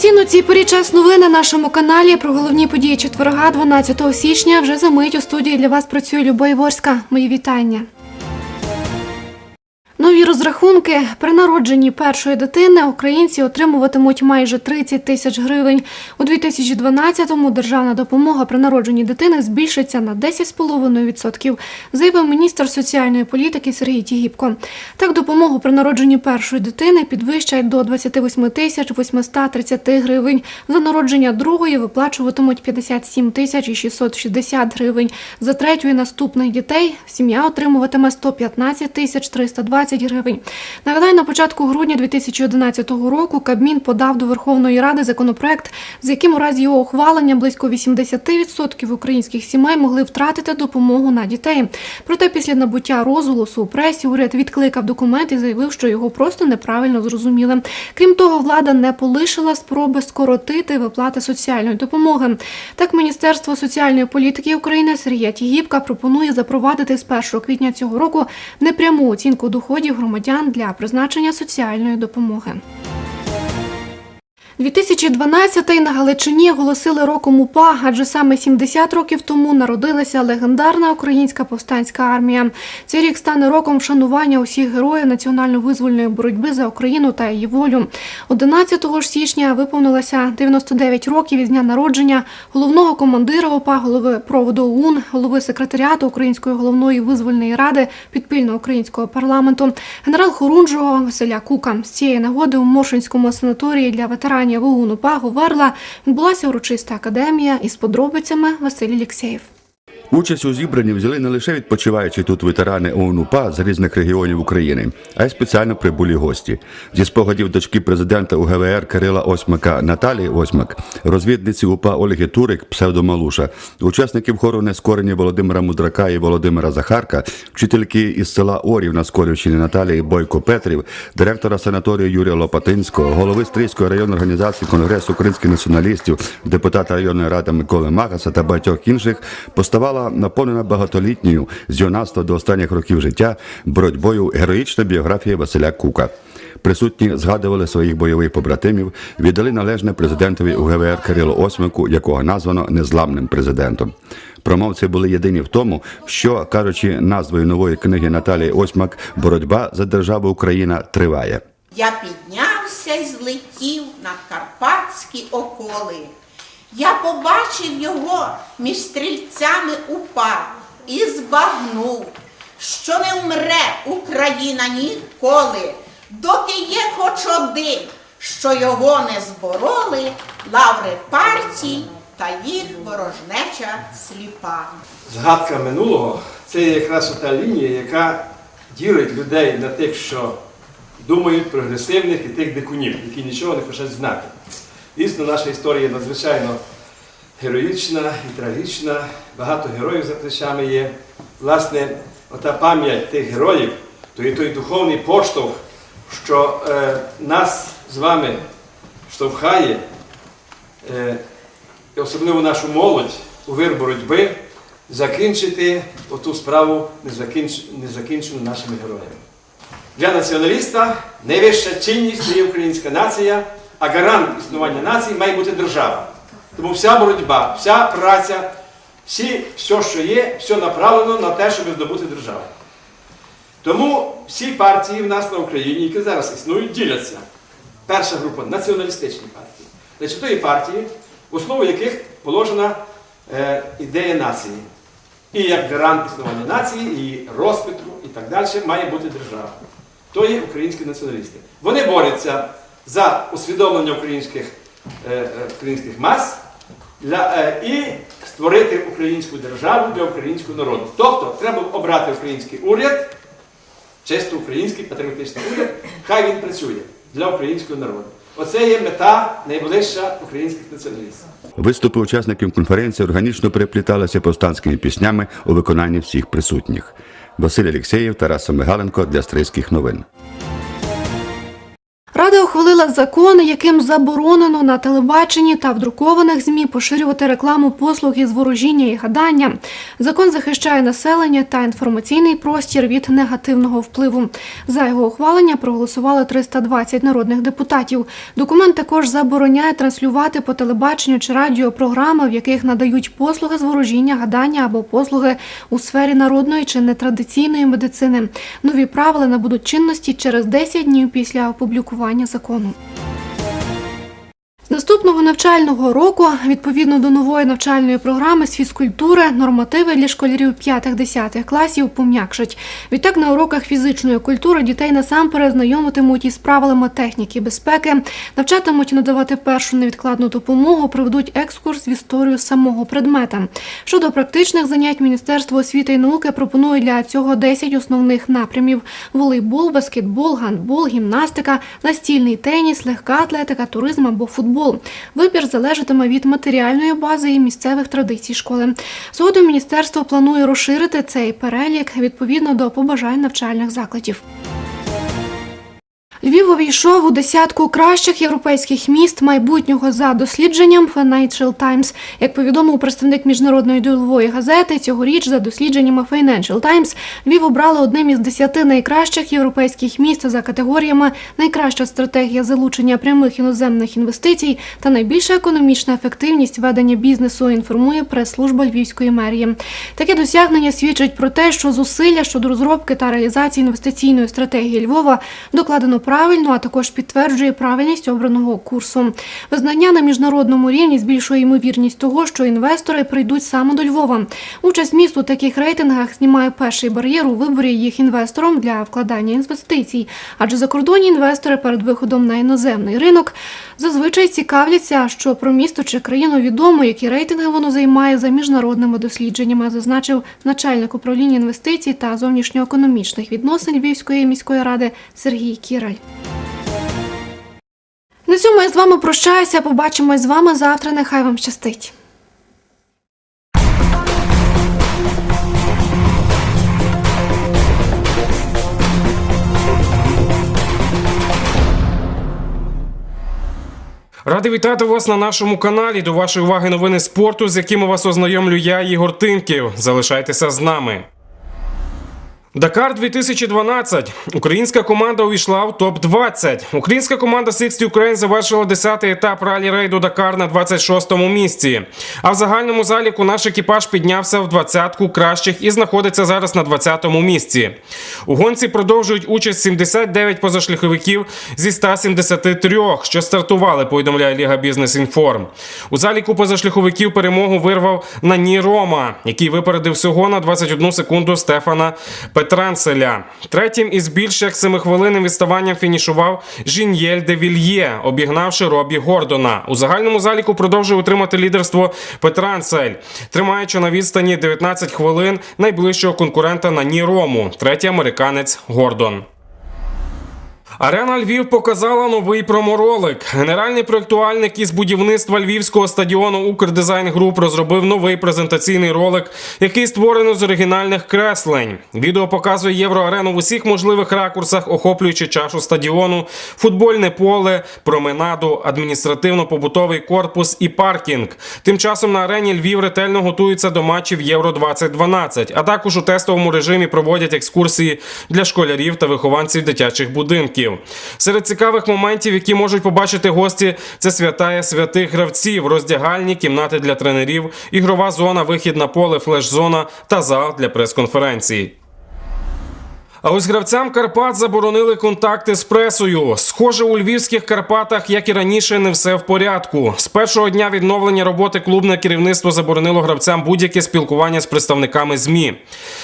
Традиційно ці порі час новин на нашому каналі про головні події четверга, 12 січня. Вже за мить у студії для вас працює Любов Ворська. Мої вітання. Розрахунки при народженні першої дитини українці отримуватимуть майже 30 тисяч гривень. У 2012-му державна допомога при народженні дитини збільшиться на 10,5%, заявив міністр соціальної політики Сергій Тігіпко. Так, допомогу при народженні першої дитини підвищать до 28 тисяч 830 гривень. За народження другої виплачуватимуть 57 тисяч 660 гривень. За третю і наступних дітей сім'я отримуватиме 115 тисяч 320 гривень. Нагадаю, на початку грудня 2011 року Кабмін подав до Верховної Ради законопроект, з яким у разі його ухвалення близько 80% українських сімей могли втратити допомогу на дітей. Проте після набуття розголосу у пресі уряд відкликав документ і заявив, що його просто неправильно зрозуміли. Крім того, влада не полишила спроби скоротити виплати соціальної допомоги. Так, Міністерство соціальної політики України Сергія Тігіпка пропонує запровадити з 1 квітня цього року непряму оцінку доходів громадян для призначення соціальної допомоги. 2012-й на Галичині оголосили роком УПА, адже саме 70 років тому народилася легендарна українська повстанська армія. Цей рік стане роком вшанування усіх героїв національно-визвольної боротьби за Україну та її волю. 11 ж січня виповнилося 99 років із дня народження головного командира ОПА, голови проводу ОУН, голови секретаріату Української головної визвольної ради підпільно українського парламенту, генерал Хорунжого Василя Кука. З цієї нагоди у Моршинському санаторії для ветеранів ОУН Пагу Говерла відбулася урочиста академія із подробицями Василь Ліксєєв. Участь у зібранні взяли не лише відпочиваючі тут ветерани ОУН-УПА з різних регіонів України, а й спеціально прибулі гості. Зі спогадів дочки президента УГВР Кирила Осьмака Наталії Осьмак, розвідниці УПА Ольги Турик, псевдомалуша, учасників хору нескорені Володимира Мудрака і Володимира Захарка, вчительки із села Орів на Скорівщині Наталії Бойко Петрів, директора санаторію Юрія Лопатинського, голови Стрийської районної організації Конгресу українських націоналістів, депутата районної ради Миколи Магаса та багатьох інших поставала наповнена багатолітньою з юнацтва до останніх років життя боротьбою героїчна біографія Василя Кука. Присутні згадували своїх бойових побратимів, віддали належне президентові УГВР Кирилу Осьмику, якого названо незламним президентом. Промовці були єдині в тому, що кажучи назвою нової книги Наталії Осьмак, боротьба за державу Україна триває. Я піднявся і злетів на карпатські околи. Я побачив його між стрільцями упа і збагнув, що не вмре Україна ніколи, доки є хоч один, що його не збороли лаври партій та їх ворожнеча сліпа. Згадка минулого це якраз та лінія, яка ділить людей на тих, що думають прогресивних і тих дикунів, які нічого не хочуть знати. Дійсно, наша історія надзвичайно героїчна і трагічна, багато героїв за плечами є. Власне, ота пам'ять тих героїв, то є той духовний поштовх, що е, нас з вами штовхає, е, і особливо нашу молодь у вир боротьби, закінчити оту справу незакінч... незакінчену нашими героями. Для націоналіста найвища цінність є українська нація, а гарант існування нації має бути держава. Тому вся боротьба, вся праця, всі, все, що є, все направлено на те, щоб здобути державу. Тому всі партії в нас на Україні, які зараз існують, діляться. Перша група націоналістичні партії. Значить, тої партії, в основу яких положена е, ідея нації. І як гарант існування нації, її розквіту і так далі має бути держава. То є українські націоналісти. Вони борються за усвідомлення українських, е, е, українських мас для, е, і створити українську державу для українського народу. Тобто треба обрати український уряд, чисто український патріотичний уряд, хай він працює для українського народу. Оце є мета найближча українських націоналістів. Виступи учасників конференції органічно перепліталися повстанськими піснями у виконанні всіх присутніх. Василь Алєксєєв, Тарас Мигаленко для Стрийських новин. Рада ухвалила закон, яким заборонено на телебаченні та в друкованих ЗМІ поширювати рекламу послуг із ворожіння і гадання. Закон захищає населення та інформаційний простір від негативного впливу. За його ухвалення проголосували 320 народних депутатів. Документ також забороняє транслювати по телебаченню чи радіо програми, в яких надають послуги з ворожіння, гадання або послуги у сфері народної чи нетрадиційної медицини. Нові правила набудуть чинності через 10 днів після опублікування закону. Наступного навчального року, відповідно до нової навчальної програми з фізкультури, нормативи для школярів 5-10 класів пом'якшать. Відтак на уроках фізичної культури дітей насамперед знайомитимуть із правилами техніки безпеки, навчатимуть надавати першу невідкладну допомогу, проведуть екскурс в історію самого предмета. Щодо практичних занять, Міністерство освіти і науки пропонує для цього 10 основних напрямів: волейбол, баскетбол, гандбол, гімнастика, настільний теніс, легка атлетика, туризм або футбол. Вибір залежатиме від матеріальної бази і місцевих традицій школи. Згодом міністерство планує розширити цей перелік відповідно до побажань навчальних закладів. Львів увійшов у десятку кращих європейських міст майбутнього за дослідженням Financial Times. Як повідомив представник міжнародної ділової газети, цьогоріч за дослідженнями Financial Times Львів обрали одним із десяти найкращих європейських міст за категоріями найкраща стратегія залучення прямих іноземних інвестицій та найбільша економічна ефективність ведення бізнесу. Інформує прес-служба Львівської мерії. Таке досягнення свідчить про те, що зусилля щодо розробки та реалізації інвестиційної стратегії Львова докладено правильно, а також підтверджує правильність обраного курсу. Визнання на міжнародному рівні збільшує ймовірність того, що інвестори прийдуть саме до Львова. Участь міст у таких рейтингах знімає перший бар'єр у виборі їх інвестором для вкладання інвестицій. Адже закордонні інвестори перед виходом на іноземний ринок зазвичай цікавляться, що про місто чи країну відомо, які рейтинги воно займає за міжнародними дослідженнями, зазначив начальник управління інвестицій та зовнішньоекономічних відносин Львівської міської ради Сергій Кіраль. На цьому я з вами прощаюся. Побачимось з вами завтра. Нехай вам щастить. Радий вітати вас на нашому каналі. До вашої уваги новини спорту, з якими вас ознайомлю я, Ігор Тимків. Залишайтеся з нами. Дакар 2012. Українська команда увійшла в топ-20. Українська команда Sixty Ukraine завершила 10-й етап ралі-рейду Дакар на 26-му місці. А в загальному заліку наш екіпаж піднявся в двадцятку кращих і знаходиться зараз на 20-му місці. У гонці продовжують участь 79 позашляховиків зі 173, що стартували, повідомляє Ліга Бізнес Інформ. У заліку позашляховиків перемогу вирвав Нані Рома, який випередив всього на 21 секунду Стефана Петранселя. Третім із більш як 7 хвилинним відставанням фінішував Жін'єль де Вільє, обігнавши Робі Гордона. У загальному заліку продовжує утримати лідерство Петрансель, тримаючи на відстані 19 хвилин найближчого конкурента на Нірому, третій американець Гордон. Арена Львів показала новий проморолик. Генеральний проєктуальник із будівництва львівського стадіону Укрдизайн Груп розробив новий презентаційний ролик, який створено з оригінальних креслень. Відео показує євроарену в усіх можливих ракурсах, охоплюючи чашу стадіону, футбольне поле, променаду, адміністративно-побутовий корпус і паркінг. Тим часом на арені Львів ретельно готується до матчів Євро 2012, а також у тестовому режимі проводять екскурсії для школярів та вихованців дитячих будинків. Серед цікавих моментів, які можуть побачити гості, це святая святих гравців, роздягальні, кімнати для тренерів, ігрова зона, вихід на поле, флеш-зона та зал для прес-конференцій. А ось гравцям Карпат заборонили контакти з пресою. Схоже, у львівських Карпатах, як і раніше, не все в порядку. З першого дня відновлення роботи клубне керівництво заборонило гравцям будь-яке спілкування з представниками ЗМІ.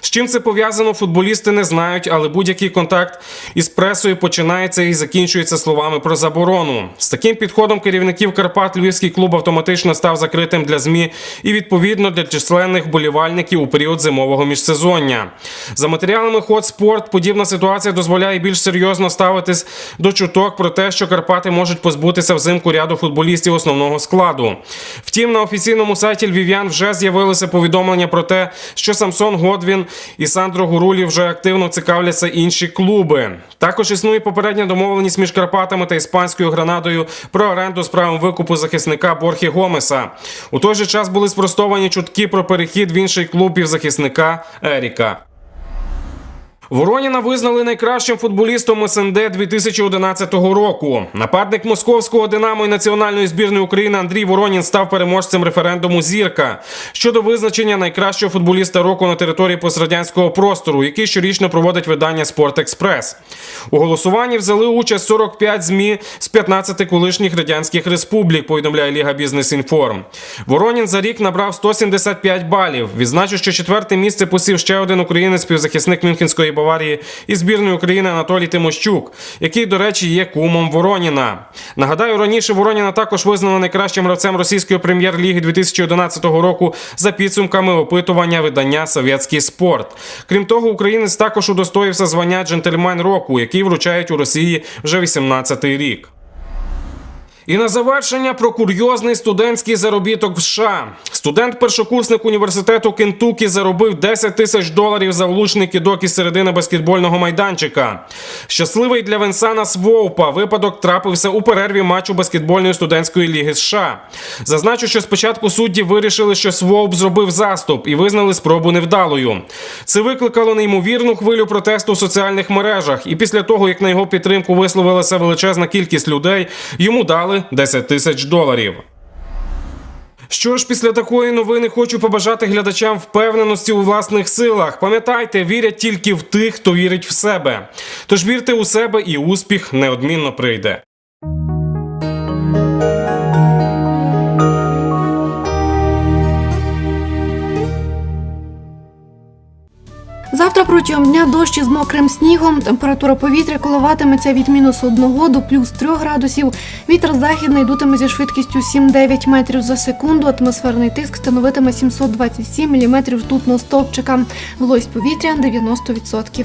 З чим це пов'язано, футболісти не знають, але будь-який контакт із пресою починається і закінчується словами про заборону. З таким підходом керівників Карпат львівський клуб автоматично став закритим для ЗМІ і відповідно для численних болівальників у період зимового міжсезоння. За матеріалами Hot Sport спорт, подібна ситуація дозволяє більш серйозно ставитись до чуток про те, що Карпати можуть позбутися взимку ряду футболістів основного складу. Втім, на офіційному сайті львів'ян вже з'явилися повідомлення про те, що Самсон Годвін і Сандро Гурулі вже активно цікавляться інші клуби. Також існує попередня домовленість між Карпатами та іспанською гранадою про оренду з правом викупу захисника Борхі Гомеса. У той же час були спростовані чутки про перехід в інший клуб півзахисника Еріка. Вороніна визнали найкращим футболістом СНД 2011 року. Нападник московського Динамо і національної збірної України Андрій Воронін став переможцем референдуму Зірка щодо визначення найкращого футболіста року на території пострадянського простору, який щорічно проводить видання Спорт Експрес. У голосуванні взяли участь 45 змі з 15 колишніх радянських республік. Повідомляє Ліга Бізнес Інформ. Воронін за рік набрав 175 балів. Відзначу, що четверте місце посів ще один українець, півзахисник Мюнхенської Баварії і збірної України Анатолій Тимощук, який, до речі, є кумом Вороніна. Нагадаю, раніше Вороніна також визнано найкращим гравцем російської прем'єр-ліги 2011 року за підсумками опитування видання Совєтський спорт. Крім того, українець також удостоївся звання джентльмен року, який вручають у Росії вже 18-й рік. І на завершення про курйозний студентський заробіток в США. Студент-першокурсник університету Кентукі заробив 10 тисяч доларів за влучний кидок із середини баскетбольного майданчика. Щасливий для Венсана Своупа випадок трапився у перерві матчу баскетбольної студентської ліги США. Зазначу, що спочатку судді вирішили, що Своуп зробив заступ і визнали спробу невдалою. Це викликало неймовірну хвилю протесту в соціальних мережах. І після того, як на його підтримку висловилася величезна кількість людей, йому дали 10 тисяч доларів. Що ж, після такої новини хочу побажати глядачам впевненості у власних силах. Пам'ятайте, вірять тільки в тих, хто вірить в себе. Тож вірте у себе, і успіх неодмінно прийде. Завтра протягом дня дощ із мокрим снігом. Температура повітря коливатиметься від мінус 1 до плюс 3 градусів. Вітер західний йдутиме зі швидкістю 7-9 метрів за секунду. Атмосферний тиск становитиме 727 міліметрів ртутного стовпчика. Вологість повітря 90%.